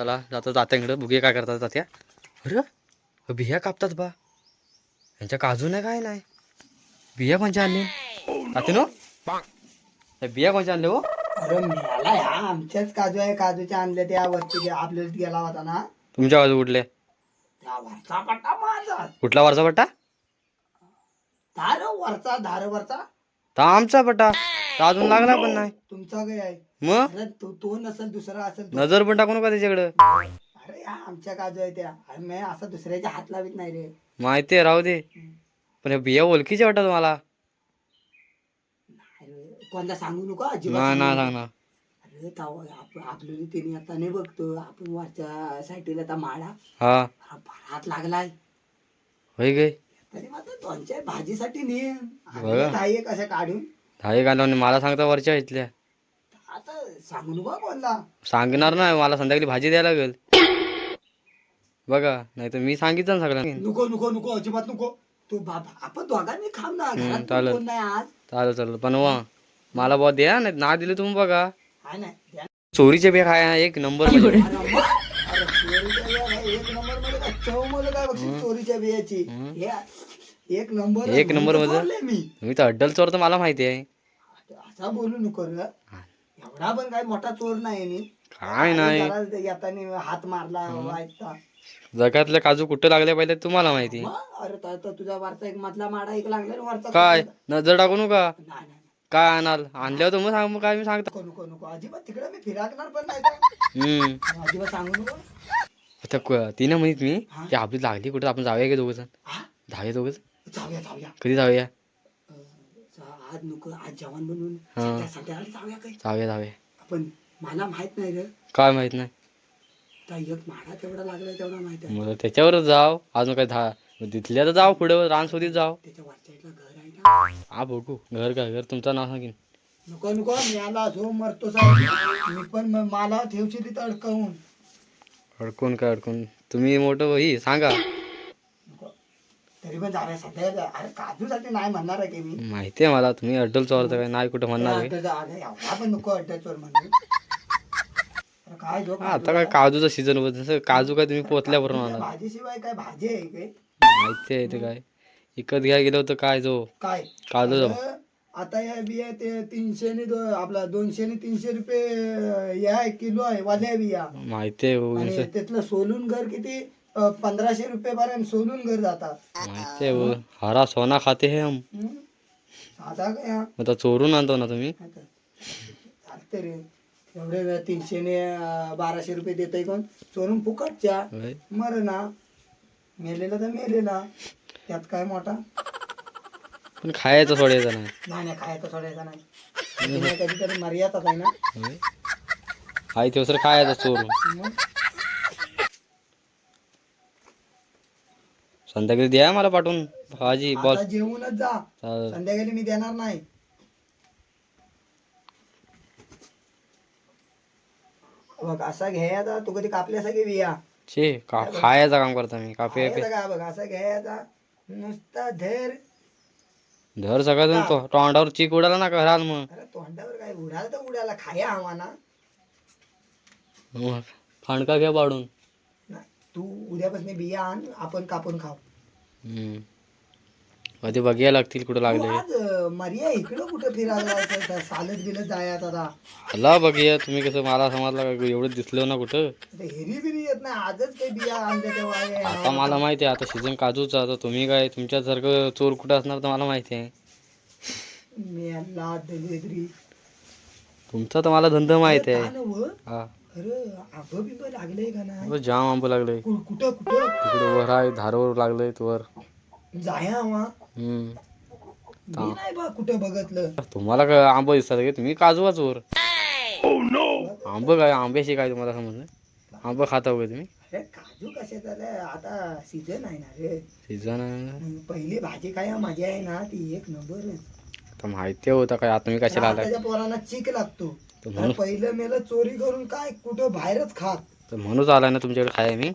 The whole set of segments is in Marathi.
चला जातो तात्यांकडे बुगे काय करतात तात्या. अरे बिया कापतात बा. यांच्या काजू नाही काय नाही? बिया कोणच्या आणले ताते नो बिया कोणच्या आणले हो? अरे मेला ह्या आमच्याच काजू आहे. काजूच्या आणले त्या वरती गे- आपल्याला गेला होता ना. तुमच्या काजू कुठले त्या वरचा पट्टा माझा. कुठला वरचा पट्टा? धार वरचा धार वरचा. तर आमचा पट्टा. तर अजून लागला पण नाही. तुमचा काय आहे? मग अरे तो तो नसेल दुसरा असेल तो. नजर पण टाकू नका त्याच्याकडं. अरे या आमच्या काजू आहे त्या. अरे मी असं दुसऱ्याच्या हात लावित नाही रे. माहिती आहे राहू दे. पण हे बिया ओळखीचे वाटतात मला. अरे, कोणाला सांगू नको अजिबात ना ना सांगू सांग नको. ना. अरे ताव आप- आपल्याला त्यांनी आता नाही बघतो. आपण वरच्या साईडला आता माळा. हा. हा हात लागलाय. होय गे. तरी मात्र दोनच्या भाजीसाठी ने बघा. काही एक असं काढून. धाई घालून मला सांगता वरच्या इथल्या. आता सांगणार नाही मला संध्याकाळी भाजी द्यायला लागेल. बघा नाही तर मी सांगितलं ना सगळ्यांना. नको नको नको अजिबात नको. तू बाबा आपण दोघांनी खाऊ ना हम्म, घरात चालेल. कोण नाही आज. चालेल चालेल पण वा मला बॉ द्या नाही ना दिले तुम्ही बघा. हा नाही द्या. चोरीचे बे खाय एक नंबर म्हणजे अरे मग, अरे चोरीच्या बिया काय एक नंबरमध्ये काय चवमध्ये काय बघशील चोरीच्या बियाची? हम्म. हे एक नंबर एक नंबरमध्ये? मी. मी तर अड्डल चोर तर मला माहिती आहे. असा बोलू नको रे. एवढा पण काय मोठा चोर नाही मी. काय नाही. जरा येताना हात मारला वाईटचा. जगातले काजू कुठं लागले पाहिजे तुम्हाला माहिती? मग, अरे तुझा वरचा एक मधला माडा एक लागला आणि वरचा काय? नजर टाकू नका. नाही नाही नाही. काय आणाल? आणल्यावर तर मग सांग मग काय मी सांगतो. नको नको नको अजिबात तिकडे मी फिराकणार पण नाही का हम्म. अजिबात सांगू नको. आता क- तिने म्हणत मी? की आपली लागली कुठं? आपण जाऊया की दोघं जण? हा? धावे दोघं जाऊया जाऊया. कधी जाऊया? आज नको आज जेवण बनवून हा. संध्या- जाऊया जाऊया जाऊया. आपण मला माहीत नाही रे. काय माहीत नाही? तर एक माडा तेवढा लागलाय तेवढा माहीत आहे. मग त्याच्यावरच जाव. अजून काय धा तिथल्या तर जाव पुढे रानसोदीत जाव. त्याच्या वरच्या घर आहे ना. हा बघू. घर काय घर तुमचं नाव सांगेन. नको नको मी आला असो मरतो साहेब. मी पण म- मला ठेवशी तिथं अडकवून. अडकून काय अडकून? तुम्ही मोठं ही सांगा. तरी पण जाऊया सध्या अरे काजूसाठी नाही म्हणणार आहे की मी माहिती आहे मला तुम्ही अड्डल चोरता काय नाही कुठं म्हणणार आहे? अड्डा- अरे एवढा पण नको अड्ड्याचोर म्हणून अरे काय जो हा, आता काय काजूचं सीझन होत जसं काजू काय तुम्ही आणा भाजीशिवाय काय भाजी आहे काय माहिती आहे ते काय. विकत घ्या गेलं होतं काय जो? काय? काजू अरे, आता या बिया ते तीनशे नि दो- आपला दोनशे नि तीनशे रुपये अं, या आहे, किलो आहे वाल्या बिया माहिती आहे हो, आणि नुसतं- त्यातलं सोलून घर किती? पंधराशे रुपये पर्यंत सोलून घर जातात. माहिती आहे. हरा सोना खाते हे हम. हम्म? साधा काय हा? आता चोरून आणतो ना तुम्ही? आता चालते रे. एवढे वेळ तीनशे ने अं, बाराशे रुपये देतोय कोण? चोरून फुकटच्या होय. मर ना. मेलेला तर मेलेला त्यात काय मोठा? पण खायचं सोडायचं नाही. नाही नाही खायचं सोडायचं नाही. कधीतरी मर्यादाच आहे ना. होय. आहे ते सर खायचं चोरून. मग? संध्याकाळी द्या मला पाठवून. भाजी बॉल आता जेवूनच जा. चालेल. संध्याकाळी मी देणार नाही. बघ असा घ्यायचा तू कधी कापल्यासारखी बिया छे का खायचं काम करता मी कापे खायचा का? बघ असा घ्यायचा. नुसता धैर. धर सगळं तो. तोंडावर चीक उडाला ना घराल मग. अरे तोंडावर काय उडाला तर उडाला. खाया ना. मग फांडका घ्या पाडून तू उद्यापासून बिया आण आपण कापून खाऊ. हम्म. कधी बघायला लागतील कुठं तू लागले आज अं, मर्या इकडं कुठं फिरायला जायचं? सालत बिलत आता. आला बघूया तुम्ही कसं मला समजलं का? एवढं दिसलं ना कुठं? आता हिरी बिरी येत नाही आजच काही बिया आणल्या तेव्हा हे आता मला माहिती आहे आता सीझन काजूचा आता तुम्ही काय तुमच्यासारखं चोर कुठं असणार तर मला माहिती आहे. मेला दलिद्री. तुमचा तर मला धंदा माहिती आहे? हा. अरे आंब बिंब का जाम आंब लागले कु- कुठं कुठं? तिकडे वर आहे धारवर लागले वर. जाया हवा. हम्म. मी नाही बा कुठं बघितलं. तुम्हाला काय आंब दिसतात का? तुम्ही काजूवा चोर आंब काय आंब्याशी काय तुम्हाला समजलं? आंब खाता का तुम्ही? अरे काजू कसे झाले आता सीझन आहे ना रे. सीझन पहिली भाजी काय मजा आहे ना ती एक नंबर तर माहिती होतं काय आता तुम्ही कशाला आलाय. त्याच्या पोरांना चिक लागतो. तर म्हणून पहिलं मेलं चोरी करून काय कुठं बाहेरच खात. तर म्हणूनच आलाय ना तुमच्याकडे खाय मी.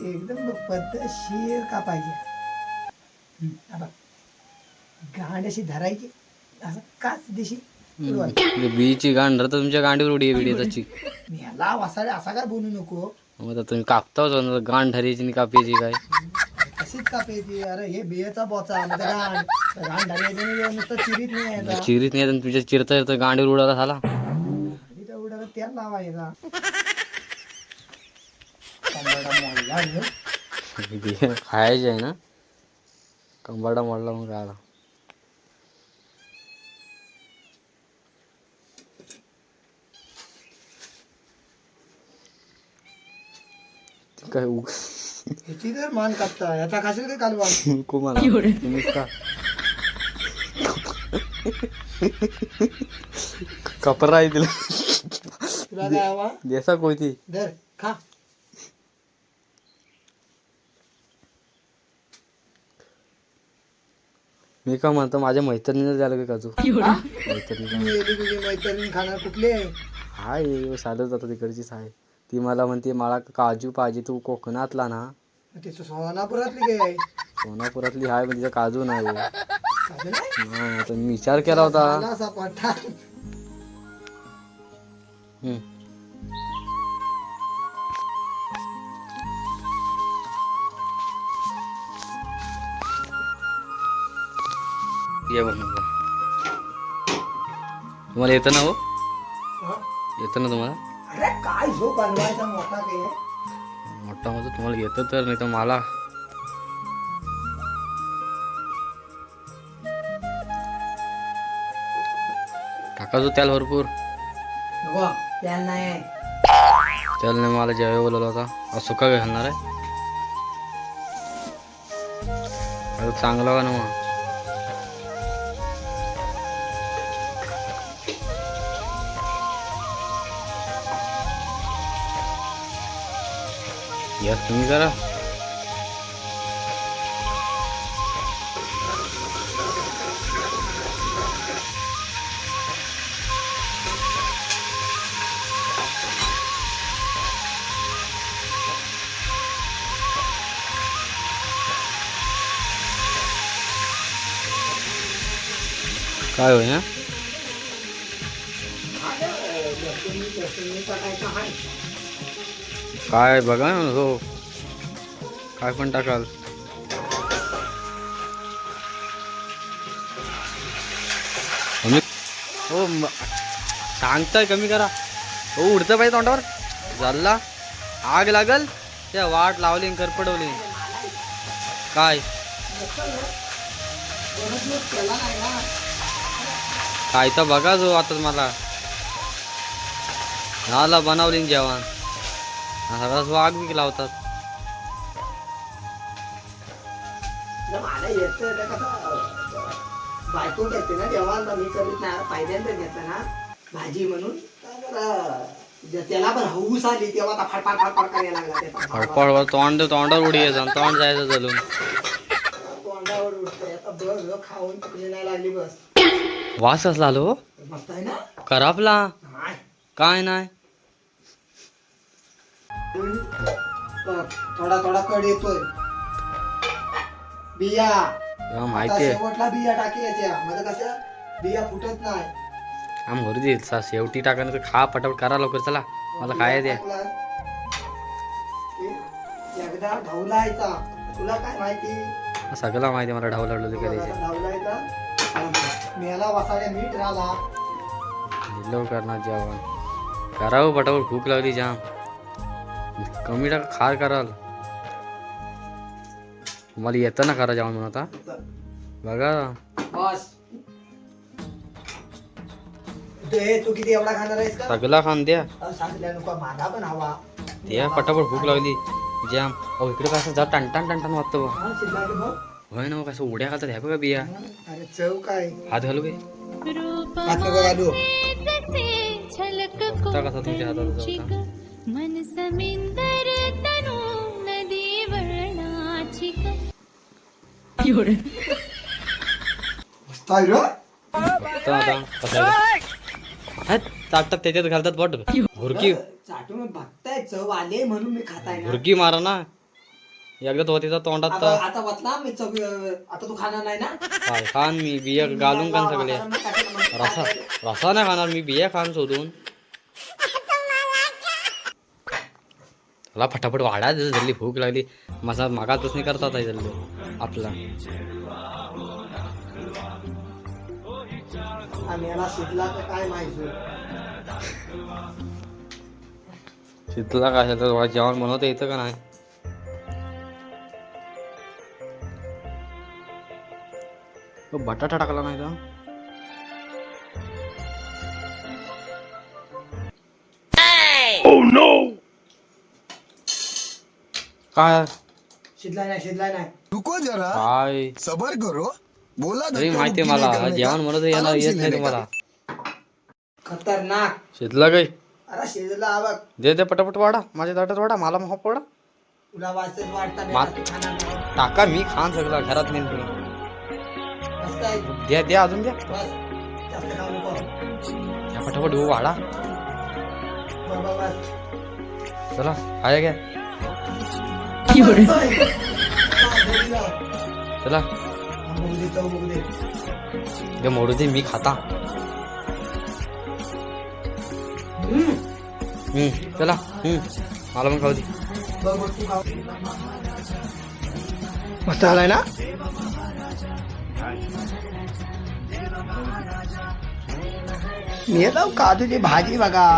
एकदम पद्धतशीर कापायची. गांड अशी धरायची असं काच दिशी उडवायची. बीची गांड तर तुमच्या गांडीवर उडी आहे त्याची मी ह्याला वसाडे असा काय बोलू नको. मग तुम्ही कापताच गांड धरायची आणि कापायची काय? कशीच कापायची. अरे हे बियाचा बोचा म्हणजे गांड. गांड धरायची नुसतं चिरीत नाही चिरीत नाही तर तुमच्या चिरता चिरता गांडीवर उडाला झाला. तेवढं तेल लावायचा खायचे आहे ना. कंबाडा मोडला मग काय आला काय उग तर मान कापता. याचा खाशील काय कालवा? कुमाला तुम्हीच का कपरा आहे तिला. देसा कोयती धर खा. मी का म्हणतो माझ्या मैत्रिणीनं झालं का काजू. मैत्रिणी तू गेली तुझी मैत्रीण खाणार कुठली आहे? हाय साधत जातं तिकडचीच आहे. ती मला म्हणते मला काजू पाहिजे तू कोकणातला ना. ती सोनापुरातली काय सोनापुरातली हाय पण तिचा काजू नाही? हा, तर मी विचार केला होता. हम्म. ये बनवून जा. तुम्हाला येतं ना हो? हा? येतं ना तुम्हाला? अरे काय झो बनवायचा मोठा माझं तुम्हाला येतं तर नाही तर मला. टाकायचो त्याला भरपूर. नको त्याला नाही त्याला नाही मला जेवाय बोलवलं होता. आज सुका घालणार आहे? अरे चांगला का ना मग? यस तुम्ही करा काय होय ना काय बघा ना हो. काय पण टाकाल. हो म- सांगताय कमी करा. हो उडतं पाहिजे तोंडावर. झाला आग लागल त्या वाट लावली करपडवली. काय? काय तर बघा जो आता मला. झाला बनवली जेवण. हा जो आग बी लावतात. जर मला येतं तर कसं बायको घेते ना जेव्हा मी करीत नाही पहिल्यांदा घेतलं ना भाजी म्हणून. तर जरा जे त्याला पण हौस आली तेव्हा आता फडफड फडफड करायला लागला त्याचा फडफड. तोंड तोंडावर उडी यायचं तोंड जायचं जलून. तोंडावर आता ह्यो खाऊन नाही लागली बस. वास कसला आलो मस्त आहे ना? करापला. काय नाही? थोडा थोडा कड येतोय. बिया. तेव्हा आता माहिती आहे. शेवटला बिया टाकी याच्या. म्हणजे कसं बिया फुटत नाही. आम भरू दे सा- शेवटी टाका तर खा पटापट करा लवकर चला. मला काय द्या टाकला. एकदा ढवलायचा. तुला काय माहिती? सगळं माहिती आहे मला ढाव लावलं करायचे ढवलायचा. मेला वसाड्या मीठ राहिला. लवकर ना जेवण. करावं पटापट भूक लागली जाम. कमी टाका खार कराल. मला येतं ना करा जेवण म्हणून आता. बघा. बस. तू हे तू किती एवढा खाणार आहेस का? सगळा खान द्या. सांगितलं नको पण हवा. द्या पटापट भूक लागली. जाम. अहो इकडे कसं जा टणटण टणटण वाटतं बा हा, बघ. होय ना मग कसं उड्या घालतात ह्या बघा बिया. अरे चव काय? हात घालू काय हात नको घालू. होता कसा तुमच्या हातात होता मन समिंदर तनु नदी त्याच्यात घालतात बट भुरकी चाटून बघताय चव आले म्हणून मी खाताय ना भुरकी मारा ना एकदा तो तिचा तोंडात आता आता वाचला मी चवी आता तू खाणार नाही ना काय खान मी बिया घालून खान सगळे रसा रसा नाही खाणार मी बिया खान शोधून त्याला फटाफट वाढा जल्ली भूक लागली. माझा मागातच नाही करता आता जल्ली आपला. तर काय तर मला जेवण बनवता येतं का नाही? बटाटा टाकला नाही का काय? शिजलाय नाही शिजलाय नाही. रुको जरा. काय? सबर करो. बोला तरी माहितीये मुक्की मला. जेवण बनवता येणार येत नाही. तुम्हाला. खतरनाक. शिजला काही अरे शिजला हा बघ दे दे पटापट वाडा माझ्या ताटात वाडा मला मग पडा. तुला वाचत वाटता मा- तू खाणार नाही. टाका मी खान सगळं. घरात नेईन तुम्ही काय द्या द्या अजून द्या. बस. जास्त खाऊ नको. द्या पटापट हो वाडा बस बस. बस चला आया घ्या. चला. दे मोडू दे मी खाता. हम्म. चला. हम्म मला पण खाऊ दे. मस्त आलाय ना? मी येतो काजूची भाजी बघा?